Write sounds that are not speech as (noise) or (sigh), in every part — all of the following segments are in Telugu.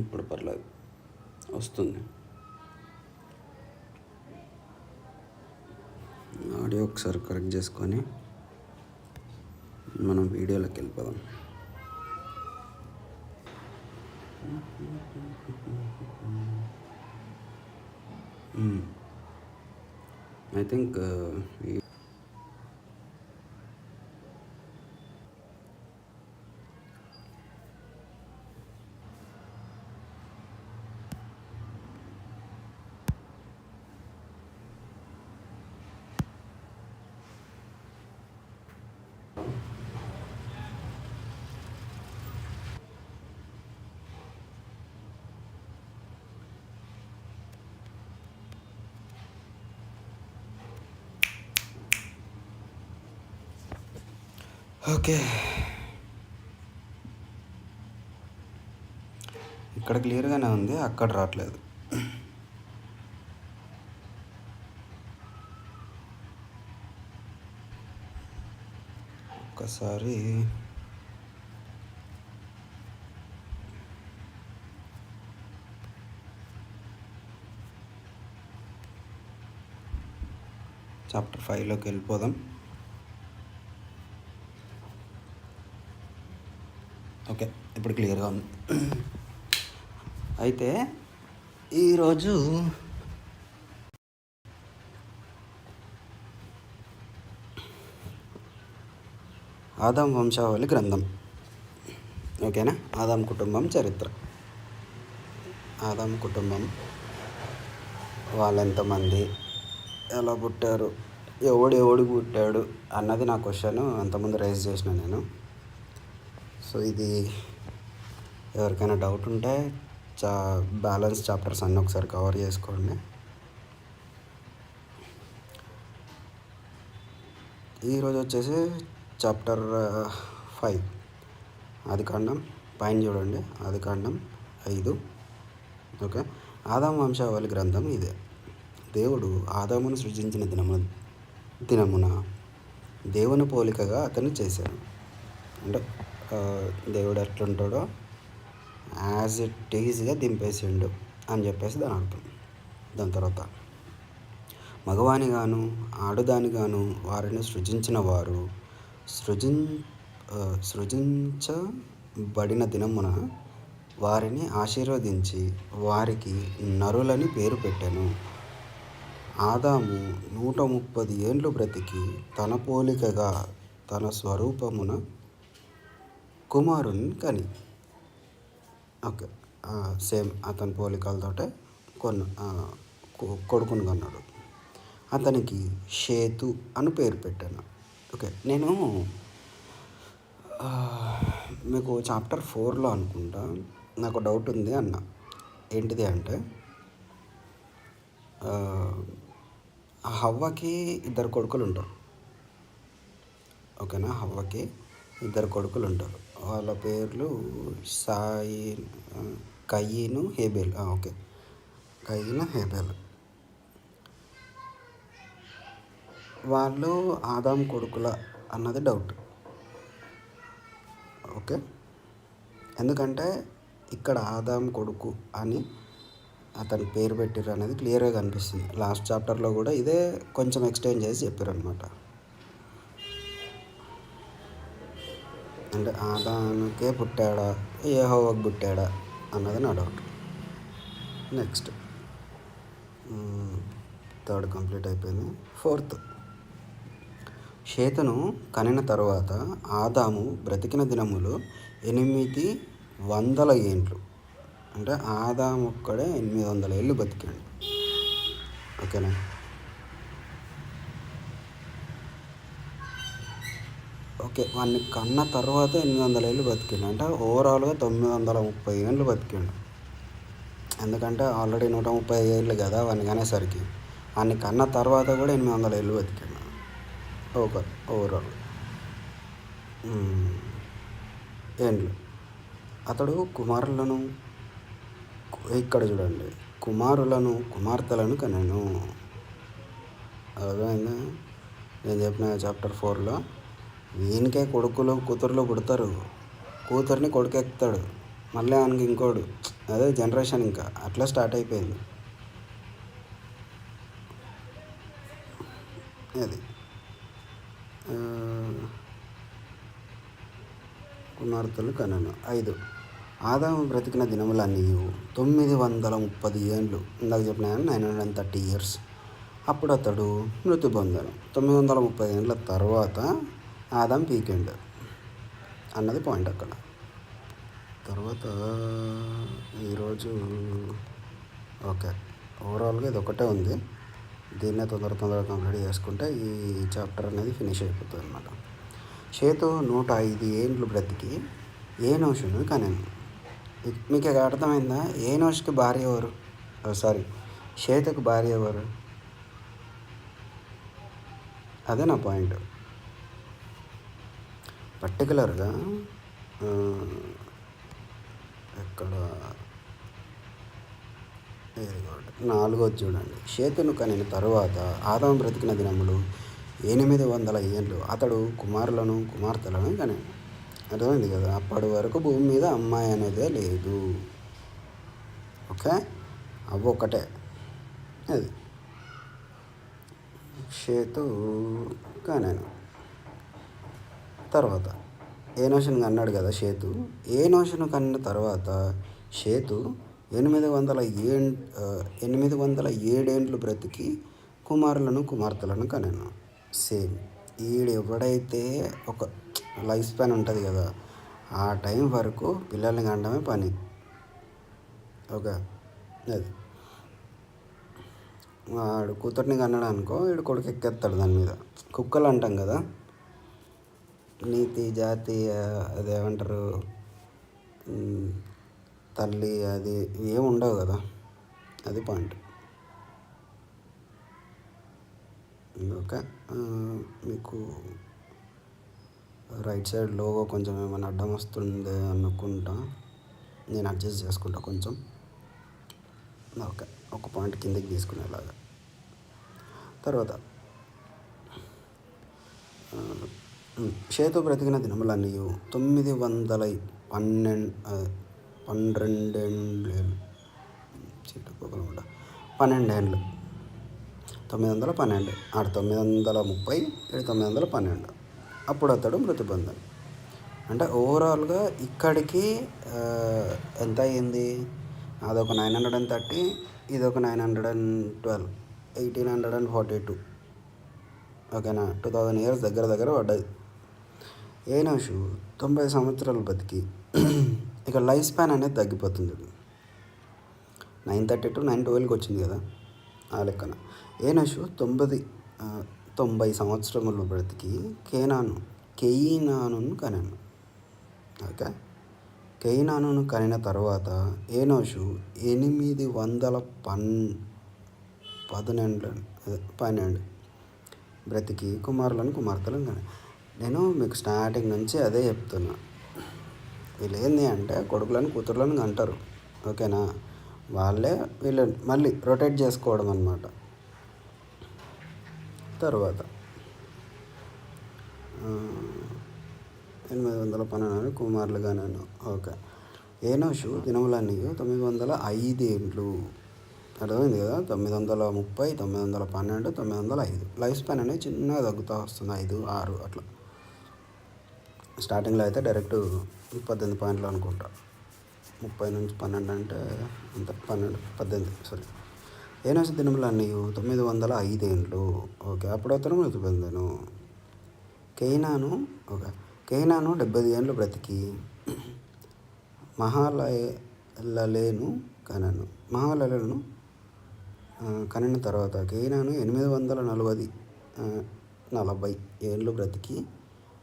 ఇప్పుడు పర్లేదు. వస్తుంది. ఆడియో ఒకసారి కరెక్ట్ చేసుకొని మనం వీడియోలోకి వెళ్ళిపోదాం. I think okay. ఇక్కడ క్లియర్గానే ఉంది అక్కడ రావట్లేదు. ఒక్కసారి. చాప్టర్ ఫైవ్లోకి వెళ్ళిపోదాం. ఓకే ఇప్పుడు క్లియర్గా ఉంది. అయితే ఈరోజు ఆదాం వంశావళి గ్రంథం. ఓకేనా? ఆదాం కుటుంబం చరిత్ర. ఆదాం కుటుంబం వాళ్ళెంతమంది ఎలా పుట్టారు ఎవడు ఎవడు పుట్టాడు అన్నది నా క్వశ్చన్ అంతకుముందు రైజ్ చేసిన నేను. సో ఇది ఎవరికైనా డౌట్ ఉంటే చా బ్యాలెన్స్ చాప్టర్స్ అన్నీ ఒకసారి కవర్ చేసుకోండి. ఈరోజు వచ్చేసి చాప్టర్ ఫైవ్ uh, అది కాండం పైన చూడండి. ఆది కాండం ఐదు. ఓకే. ఆదాం వంశావళి గ్రంథం ఇదే. దేవుడు ఆదామును సృజించిన దినము దినమున దేవుని పోలికగా అతను చేశాడు. అంటే దేవుడు ఎట్లుంటాడో యాజ్ ఇట్ ఈజ్గా దింపేసిండు అని చెప్పేసి దాని అర్థం. దాని తర్వాత మగవాని గాను ఆడదాని గాను వారిని సృజించిన వారు సృజిన్ సృజించబడిన దినమున వారిని ఆశీర్వదించి వారికి నరులని పేరు పెట్టాను. ఆదాము నూట ముప్పది ఏండ్లు బ్రతికి తన పోలికగా తన స్వరూపమున కుమారుని కని. ఓకే. సేమ్ అతని పోలికలతోటే కొన్న కొ- కొడుకుని కన్నాడు. అతనికి షేతు అని పేరు పెట్టాను. ఓకే. నేను మీకు చాప్టర్ ఫోర్లో అనుకుంటా. నాకు డౌట్ ఉంది అన్న. ఏంటిది అంటే హవ్వకి ఇద్దరు కొడుకులు ఉంటారు. ఓకేనా? హవ్వకి ఇద్దరు కొడుకులు ఉంటారు. వాళ్ళ పేర్లు సాయి కయ్యను హేబెల్. ఓకే. కయ్యను హేబెల్. వాళ్ళు ఆదాం కొడుకుల అన్నది డౌట్ ఓకే. ఎందుకంటే ఇక్కడ ఆదాం కొడుకు అని అతని పేరు పెట్టారు అనేది క్లియర్గా కనిపిస్తుంది. లాస్ట్ చాప్టర్లో కూడా ఇదే కొంచెం ఎక్స్టెండ్ చేసి చెప్పారు అనమాట అంటే ఆదానికే పుట్టాడా? ఏహోవకు పుట్టాడా? అన్నది నా డౌట్. నెక్స్ట్. థర్డ్ కంప్లీట్ అయిపోయింది. ఫోర్త్. షేతను కనిన తరువాత ఆదాము బ్రతికిన దినములు ఎనిమిది వందల ఏండ్లు. అంటే ఆదాము ఒక్కడే ఎనిమిది వందల ఏళ్ళు బతికాడు ఓకేనా? ఓకే. వాడిని కన్న తర్వాత ఎనిమిది వందల ఏళ్ళు బతికిండు. అంటే ఓవరాల్గా తొమ్మిది వందల ముప్పై ఏళ్ళు బతికిండు. ఎందుకంటే ఆల్రెడీ నూట ముప్పై ఏళ్ళు కదా వాడిని కనేసరికి వాడిని కన్న తర్వాత కూడా ఎనిమిది వందల ఏళ్ళు బతికిండు. Okay overall. ఏండ్లు? అతడు కుమారులను ఇక్కడ చూడండి. కుమారులను కుమార్తెలను కనెను. అర్థమైందా? నేను చెప్పిన చాప్టర్ ఫోర్లో వీనికే కొడుకులు కూతుర్లు పుడతారు. కూతుర్ని కొడుకు మళ్ళీ ఆయనకి ఇంకోడు. అదే జనరేషన్ ఇంకా. అట్లా స్టార్ట్ అయిపోయింది. అది. కుమార్తెలు కనను. ఐదు. ఆదాము బ్రతికిన దినములన్నీ తొమ్మిది వందల ముప్పది ఏండ్లు. ఇందాక చెప్పిన nine hundred and thirty years అప్పుడు అతడు మృతి పొందాను తొమ్మిది వందల ముప్పై ఏండ్ల తర్వాత ఆదాం పీకెండ్ అన్నది పాయింట్ అక్కడ. తర్వాత ఈరోజు ఓకే. ఓవరాల్గా ఇది ఒకటే ఉంది. దీన్నే తొందర తొందరగా కంప్లీట్ చేసుకుంటే ఈ చాప్టర్ అనేది ఫినిష్ అయిపోతుంది అనమాట చేతు నూట ఐదు ఏండ్లు బ్రతికి ఏ నోషును కనెను. మీకు ఇక అర్థమైందా? ఏ నోషుకి భార్య ఎవరు? సారీ చేతుకు భార్య ఎవరు? అదే నా పాయింట్. పర్టికులర్గా ఎక్కడ? నాలుగో నాలుగోది చూడండి. చేతును కనిన తరువాత ఆదాం బ్రతికిన దినములు ఎనిమిది వందల ఏళ్ళు అతడు కుమారులను కుమార్తెలను కని అర్థమైంది కదా? అప్పటి వరకు భూమి మీద అమ్మాయి అనేదే లేదు. ఓకే? అవి ఒకటే అది. షేతు కానాను. తర్వాత. ఏ నోషన్కి కన్నాడు కదా షేతు? ఏ నోషన్ కన్న తర్వాత షేతు ఎనిమిది వందల ఏ ఎనిమిది వందల ఏడేండ్లు బ్రతికి కుమారులను కుమార్తెలను కనాను. సేమ్. ఈడు ఎవడైతే ఒక లైఫ్ స్పాన్ ఉంటుంది కదా ఆ టైం వరకు పిల్లల్ని కండమే పని. ఓకే అది. వాడు కూతుర్ని కన్నాడు అనుకో వీడు కొడుకు ఎక్కేస్తాడు దాని మీద. కుక్కలు అంటాం కదా. నీతి జాతీయ అదేమంటారు తల్లి అది ఏమి ఉండవు కదా. అది పాయింట్. ఓకే. మీకు రైట్ సైడ్ లోగో కొంచెం ఏమైనా అడ్డం వస్తుంది అనుకుంటా. నేను అడ్జస్ట్ చేసుకుంటా కొంచెం. ఓకే. ఒక పాయింట్ కిందకి తీసుకునేలాగా. తర్వాత ఆ, బ్రతికిన దినములన్నీ తొమ్మిది వందల పన్నెండు పన్నెండేళ్ళు చిట్టుకోగలమాట పన్నెండేళ్ళు తొమ్మిది వందల పన్నెండు. ఆడ తొమ్మిది వందల ముప్పై ఏడు తొమ్మిది వందల పన్నెండు. అప్పుడు అతడు మృతి పొందాడు. అంటే ఓవరాల్గా ఇక్కడికి ఎంత అయ్యింది? అదొక నైన్ హండ్రెడ్ అండ్ థర్టీ ఇది ఒక nine hundred and twelve eighteen hundred and forty two. ఓకేనా? టూ థౌజండ్ ఇయర్స్ దగ్గర దగ్గర పడ్డది. ఏనోషు తొంభై సంవత్సరాలు బతికి ఇక లైఫ్ స్పాన్ అనేది తగ్గిపోతుంది. నైన్ థర్టీ టు నైన్ ట్వెల్వ్కి వచ్చింది కదా ఆ లెక్కన. ఏనోషు తొంభై తొంభై సంవత్సరములు బ్రతికి కేనాను కెయినాను కనాను. ఓకే? కెయినాను కనిన తర్వాత ఏనోషు ఎనిమిది వందల పన్ పదనెండు పన్నెండు బ్రతికి కుమారులను కుమార్తెలను కానీ నేను మీకు స్టార్టింగ్ నుంచి అదే చెప్తున్నా. వీళ్ళు ఏంది అంటే కొడుకులను కూతుర్లను అంటారు ఓకేనా? వాళ్ళే వీళ్ళు మళ్ళీ రొటేట్ చేసుకోవడం అనమాట తర్వాత ఎనిమిది వందల పన్నెండు కుమారులుగా నేను ఓకే. ఏనోషు దినములన్నీ తొమ్మిది వందల ఐదేండ్లు అర్థమైంది కదా? తొమ్మిది వందల ముప్పై తొమ్మిది వందల పన్నెండు తొమ్మిది వందల ఐదు. లైఫ్ స్పాన్ అనేది చిన్నగా తగ్గుతూ వస్తుంది ఐదు ఆరు అట్లా. స్టార్టింగ్లో అయితే డైరెక్ట్ పద్దెనిమిది పాయింట్లు అనుకుంటా. ముప్పై నుంచి పన్నెండు అంటే అంత పన్నెండు పద్దెనిమిది సారీ ఏనాసి దినములు అన్నీ తొమ్మిది వందల ఐదేండ్లు. ఓకే అప్పుడు మృతి పొందాను కెయినాను ఓకే. కెయినాను డెబ్బై ఏండ్లు బ్రతికి. మహాలయలేను కనను. మహాలయలను కనిన తర్వాత. కెయినాను ఎనిమిది వందల నలభై నలభై ఏళ్ళు బ్రతికి.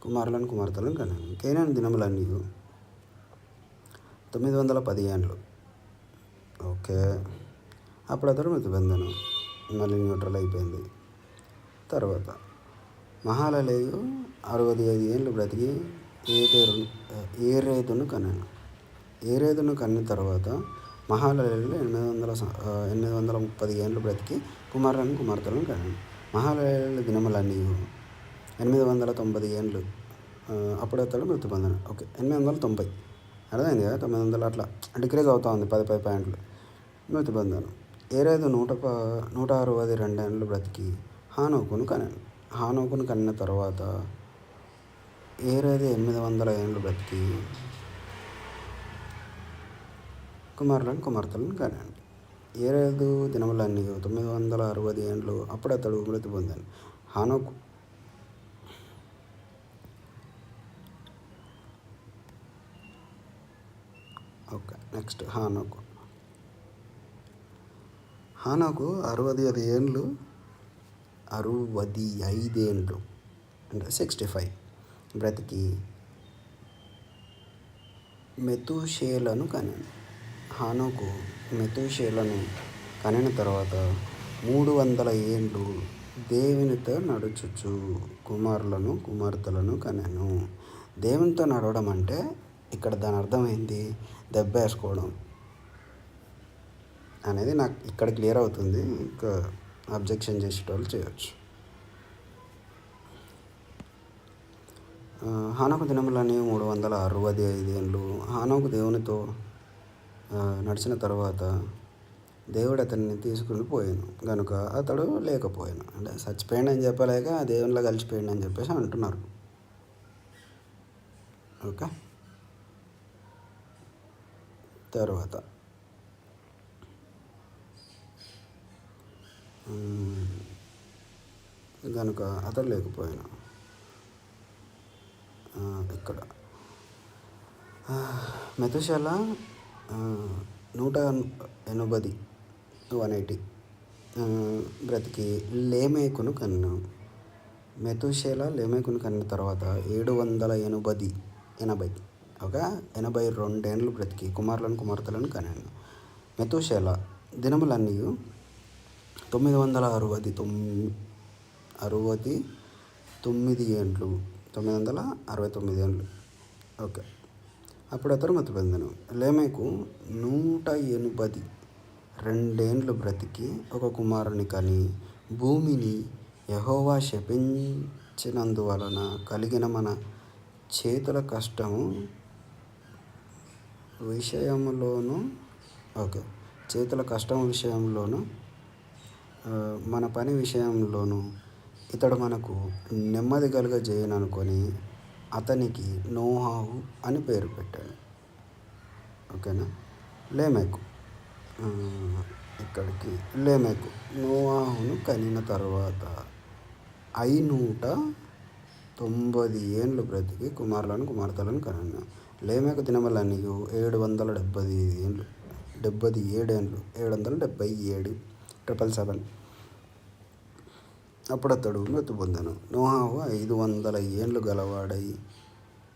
కుమారులను కుమార్తెలను కన్నాను. కేనాను దినములన్నీ తొమ్మిది వందల పది ఏండ్లు ఓకే. అప్పుడు అతడు మృతి మళ్ళీ న్యూట్రల్ అయిపోయింది. తర్వాత మహాలలేయు అరవై ఐదు ఏళ్ళు బ్రతికి ఏదేరు ఏరేదును కన్నాను. ఏరేదును కన్న తర్వాత మహాలయలు ఎనిమిది వందల ఎనిమిది వందల ముప్పది ఏళ్ళు బ్రతికి కుమారులను కుమార్తెలను కన్నాను. మహాలయల దినములన్నీ ఎనిమిది వందల తొంభై ఏండ్లు అప్పుడు అతడు మృతి పొందాను ఓకే ఎనిమిది వందల తొంభై. అర్థమైంది కదా? తొమ్మిది వందలు అట్లా. డిక్రీజ్ అవుతా ఉంది పది పది పాయింట్లు. మృతి పొందాను ఏరేదు నూట ప నూట అరవై రెండేళ్ళు బ్రతికి హానోకును కనాను హానోకును కనిన తర్వాత ఏరేది ఎనిమిది వందల ఏళ్ళు బ్రతికి కుమారులను కుమార్తెలను కనండి ఏరేదు దినములన్నీ తొమ్మిది వందల అరవై ఏండ్లు అప్పుడు అతడు మృతి పొందాను హానోకు ఓకే నెక్స్ట్ హానోకు. హానోకు అరవది ఐదు ఏండ్లు? అరవది ఐదేండ్లు అంటే సిక్స్టీ ఫైవ్ బ్రతికి మెతుషేలను కనాను. హానోకు మెతుషేలను కనిన తర్వాత మూడు వందల ఏండ్లు దేవునితో నడుచుచు కుమారులను కుమార్తెలను కనెను. దేవునితో నడవడం అంటే ఇక్కడ దాని అర్థమైంది దెబ్బ వేసుకోవడం అనేది నాకు ఇక్కడ క్లియర్ అవుతుంది. ఇంకా అబ్జెక్షన్ చేసేటోళ్ళు చేయొచ్చు. హానోకు దినములని మూడు వందల అరవై ఐదు ఏళ్ళు. హానోకు దేవునితో నడిచిన తర్వాత దేవుడు అతన్ని తీసుకుని పోయాను. కనుక అతడు లేకపోయాను. అంటే చచ్చిపోయాడు అని చెప్పలేక దేవునిలో కలిసిపోయాడు అని చెప్పేసి అంటున్నారు. ఓకే? తర్వాత. కనుక అతడు లేకపోయాను ఇక్కడ. మెతుశాల నూట ఎనభై వన్ ఎయిటీ బ్రతికి లేమేకును కన్ను. మెతుశేల లేమేకును కన్న తర్వాత ఏడు వందల ఎనభై ఎనభై. ఒక ఎనభై రెండేండ్లు బ్రతికి కుమారులను కుమార్తెలను కనాను. మెతుషేల దినములన్నీ తొమ్మిది వందల అరవై తొమ్మిది అరవై తొమ్మిది ఏండ్లు తొమ్మిది వందల అరవై తొమ్మిది ఏండ్లు. ఓకే. అప్పుడు అతను మతి పొందెను. లేమేకు నూట ఎనభై రెండేండ్లు బ్రతికి ఒక కుమారుని కని భూమిని యహోవా శపించినందువలన కలిగిన మన చేతుల కష్టము విషయంలోను ఓకే. చేతుల కష్టం విషయంలోను మన పని విషయంలోను ఇతడు మనకు నెమ్మది కలుగజేయననుకొని అతనికి నోహాహు అని పేరు పెట్టాడు. ఓకేనా? లేమెకు. ఇక్కడికి లేమెకు. నోవాహును కనిన తర్వాత ఐనూట తొంభై ఏండ్లు బ్రతికి కుమారులను కుమార్తెలను కనను లేమెకు దినములన్నీయు ఏడు వందల డెబ్బై ఏండ్లు? డెబ్బై ఏడేండ్లు? ఏడు వందల డెబ్బై ఏడు ట్రిపుల్ సెవెన్. అప్పుడు అతడు మృతి పొందను. నోహాహు ఐదు వందల ఏండ్లు గలవాడై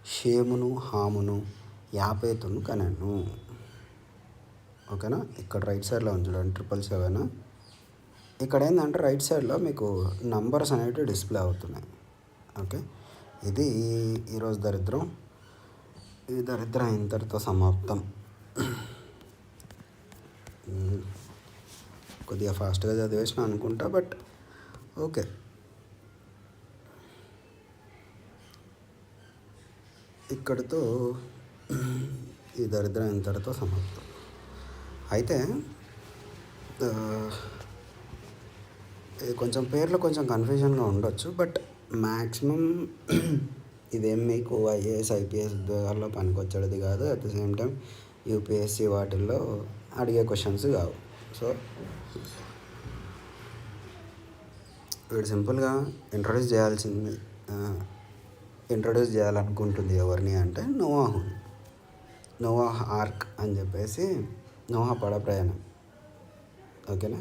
షేమును హామును యాపేతును కనెను. ఓకేనా? ఇక్కడ రైట్ సైడ్లో ఉంది చూడండి ట్రిపుల్ సెవెన్. ఇక్కడ ఏంటంటే రైట్ సైడ్లో మీకు నంబర్స్ అనేవి డిస్ప్లే అవుతున్నాయి. ఓకే? ఇది ఈరోజు దరిద్రం. ఈ దరిద్రం ఇంతటితో సమాప్తం. కొద్దిగా ఫాస్ట్గా చదివేసిన అనుకుంటా బట్ ఓకే. ఇక్కడితో ఈ దరిద్రం ఇంతటితో సమాప్తం. అయితే కొంచెం పేర్లు కొంచెం కన్ఫ్యూజన్గా ఉండొచ్చు బట్ మ్యాక్సిమం ఇదేం మీకు ఐఏఎస్ ఐపీఎస్ ఉద్యోగాల్లో పనికొచ్చేది కాదు. At the same time UPSC వాటిల్లో అడిగే క్వశ్చన్స్ కావు. సో వీడు సింపుల్గా ఇంట్రడ్యూస్ చేయాల్సింది ఇంట్రడ్యూస్ చేయాలనుకుంటుంది ఎవరిని అంటే నోవాహు నోవాహ్ ఆర్క్ అని చెప్పేసి నోహా పడ ప్రయాణం. ఓకేనా?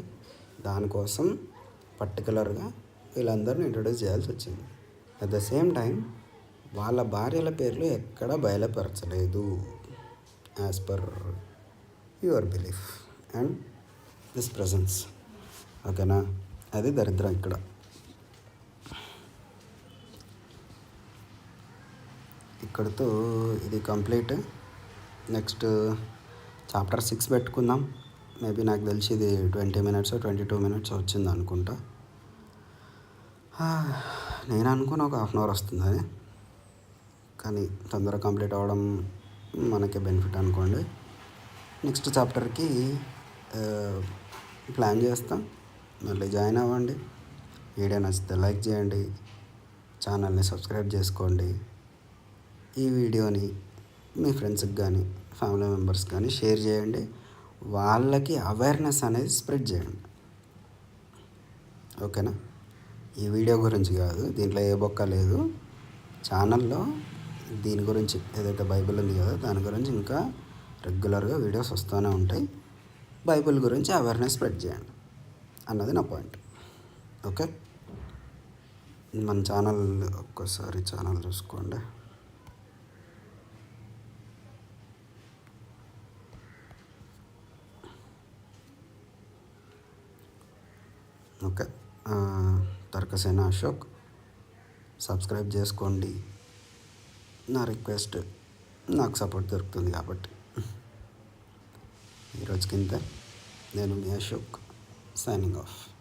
దానికోసం పర్టికులర్గా వీళ్ళందరిని ఇంట్రడ్యూస్ చేయాల్సి వచ్చింది. అట్ ద సేమ్ టైం వాళ్ళ భార్యల పేర్లు ఎక్కడ బయలుపరచలేదు. As per your belief and this presence ఓకేనా అది దరిద్రం ఇక్కడ. ఇక్కడతో ఇది కంప్లీట్. నెక్స్ట్ చాప్టర్ సిక్స్ పెట్టుకుందాం. మేబీ నాకు తెలిసి ఇది twenty minutes twenty two minutes వచ్చింది అనుకుంటా (sighs) నేను అనుకున్న ఒక హాఫ్ అన్ అవర్ వస్తుందని కానీ తొందరగా కంప్లీట్ అవ్వడం మనకే బెనిఫిట్ అనుకోండి. నెక్స్ట్ చాప్టర్కి ప్లాన్ చేస్తాం. మళ్ళీ జాయిన్ అవ్వండి. వీడియో నచ్చితే లైక్ చేయండి. ఛానల్ని సబ్స్క్రైబ్ చేసుకోండి. ఈ వీడియోని మీ ఫ్రెండ్స్కి కానీ ఫ్యామిలీ మెంబర్స్ కానీ షేర్ చేయండి. వాళ్ళకి అవేర్నెస్ అనేది స్ప్రెడ్ చేయండి. ఓకేనా? ఈ వీడియో గురించి కాదు. దీంట్లో ఏ బొక్క లేదు. ఛానల్లో దీని గురించి ఏదైతే బైబిల్ ఉంది కదా దాని గురించి ఇంకా రెగ్యులర్గా వీడియోస్ వస్తూనే ఉంటాయి. బైబిల్ గురించి అవేర్నెస్ స్ప్రెడ్ చేయండి అన్నది నా పాయింట్ ఓకే మన ఛానల్ ఒక్కసారి ఛానల్ చూసుకోండి. ఓకే తర్కసేన అశోక్. సబ్స్క్రైబ్ చేసుకోండి. నా రిక్వెస్ట్ నాకు సపోర్ట్ దొరుకుతుంది కాబట్టి. ఈరోజు కింద నేను మీ అశోక్ సైనింగ్ ఆఫ్